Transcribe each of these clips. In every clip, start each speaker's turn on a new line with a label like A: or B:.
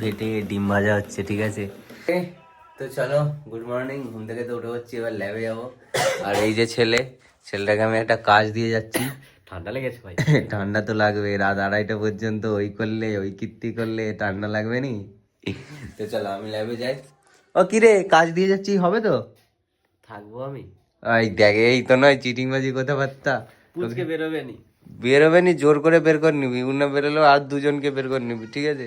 A: ফেটে ডিম ভাজা হচ্ছে ঠিক আছে? তো চলো গুড মর্নিং ঘুম থেকে তো উঠে হচ্ছি এবার ল্যাবে যাব। আর এই যে ছেলে ছেলেটাকে আমি একটা কাজ দিয়ে যাচ্ছি।
B: ঠান্ডা লেগেছে ভাই।
A: ঠান্ডা তো লাগবে রাত আড়াইটা পর্যন্ত ওই করলে ওই কীর্তি করলে ঠান্ডা লাগবে নি? তো চলো আমি ল্যাবে যাই। ও কিরে কাজ দিয়ে যাচ্ছি হবে তো?
B: থাকব আমি।
A: এই দেখ এই তো নয় চিটিং বাজি কথাবার্তা।
B: পুচকে বেরোবে নি।
A: বেরোবে নি জোর করে বের করে নিবি উন্না বেরোলেও আর দুজনকে বের করে নিবি ঠিক আছে?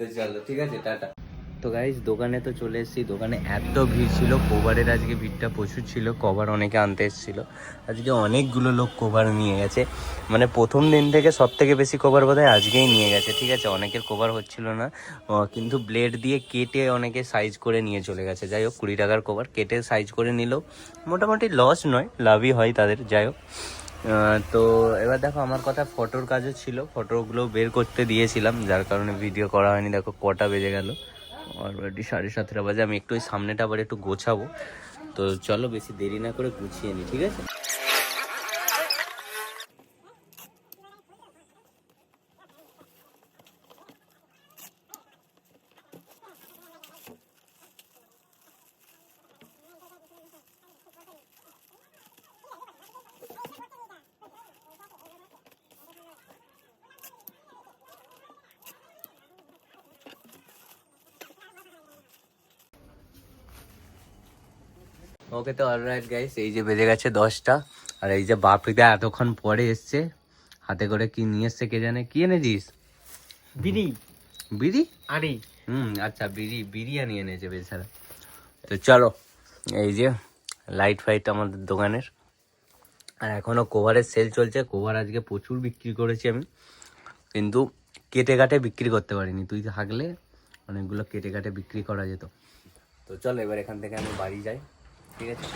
A: তো চলো, ঠিক আছে, টাটা। তো গাইজ দোকানে তো চলে এসেছি। দোকানে এত ভিড় ছিল কোভারের আজকে ভিড়টা প্রচুর ছিল কভার অনেকে আনতে এসেছিল। আজকে অনেকগুলো লোক কভার নিয়ে গেছে। মানে প্রথম দিন থেকে সব থেকে বেশি কভার বোধহয় আজকেই নিয়ে গেছে, ঠিক আছে? অনেকের কভার হচ্ছিল না কিন্তু ব্লেড দিয়ে কেটে অনেকে সাইজ করে নিয়ে চলে গেছে। যাই হোক, কুড়ি টাকার কভার কেটে সাইজ করে নিল। মোটামুটি লস নয়, লাভই হয় তাদের, যাই হোক। তো এবার দেখো আমার কথা ফটোর কাজও ছিল ফটোগুলো বের করতে দিয়েছিলাম, যার কারণে ভিডিও করা হয়নি। দেখো কটা বেজে গেল। অলরেডি সাড়ে সাতটা বাজে, আমি একটু ওই সামনেটা আবার একটু গোছাবো। তো চলো বেশি দেরি না করে গুছিয়ে নিই ঠিক আছে? ওকে তো অলরাইট গাইস এই যে বেজে গেছে দশটা আর এই যে বাপিদা এতক্ষণ পরে এসছে হাতে করে কি নিয়ে এসছে কে জানে? কি এনেছিস?
B: বিড়ি।
A: বিড়ি?
B: আরে
A: হুম আচ্ছা বিড়ি বিরিয়ানি এনেছে বেচারা। তো চলো এই যে লাইট ফাইট আমাদের দোকানের। আর এখনও কোভারের সেল চলছে। কোভার আজকে প্রচুর বিক্রি করেছি আমি। কিন্তু কেটে কাটে বিক্রি করতে পারিনি। তুই থাকলে অনেকগুলো কেটে কাটে বিক্রি করা যেত। তো চলো এবার এখান থেকে আমি বাড়ি যাই। ঠিক আছে?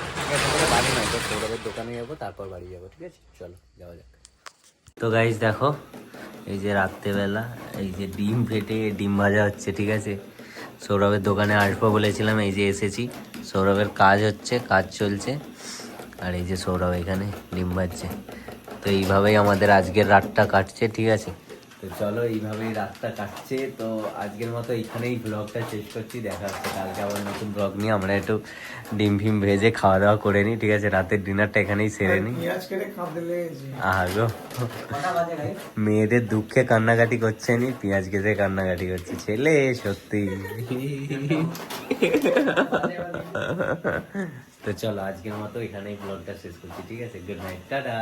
A: বাড়ি নয়, তো সৌরভের দোকানে যাব, তারপর বাড়ি যাব, ঠিক আছে? চলো, যাওয়া যাক। তো গাইজ দেখো, এই যে রাত্রেবেলা, এই যে ডিম ফেটে ডিম ভাজা হচ্ছে, ঠিক আছে? সৌরভের দোকানে আসব বলেছিলাম, এই যে এসেছি। সৌরভের কাজ হচ্ছে, কাজ চলছে। আর এই যে সৌরভ এখানে ডিম ভাজছে। তো এইভাবেই আমাদের আজকের রাতটা কাটছে, ঠিক আছে? তো চলো এইভাবেই রাতটা কাটছে। তো আজকের মতো এইখানেই ব্লগটা শেষ করছি। দেখা হচ্ছে কালকে আবার নতুন ব্লগ নিয়ে। আমরা একটু ডিম ফিম ভেজে খাওয়া দাওয়া করে নিই ঠিক আছে? রাতের ডিনারটা এখানেই সেরে নিই। আগো মেয়েদের দুঃখে কান্নাকাটি করছে নি পেঁয়াজ কেটে কান্নাকাটি করছে। ছেলে সত্যি। তো চলো আজকের মতো এখানেই ব্লগটা শেষ করছি ঠিক আছে? Good night tata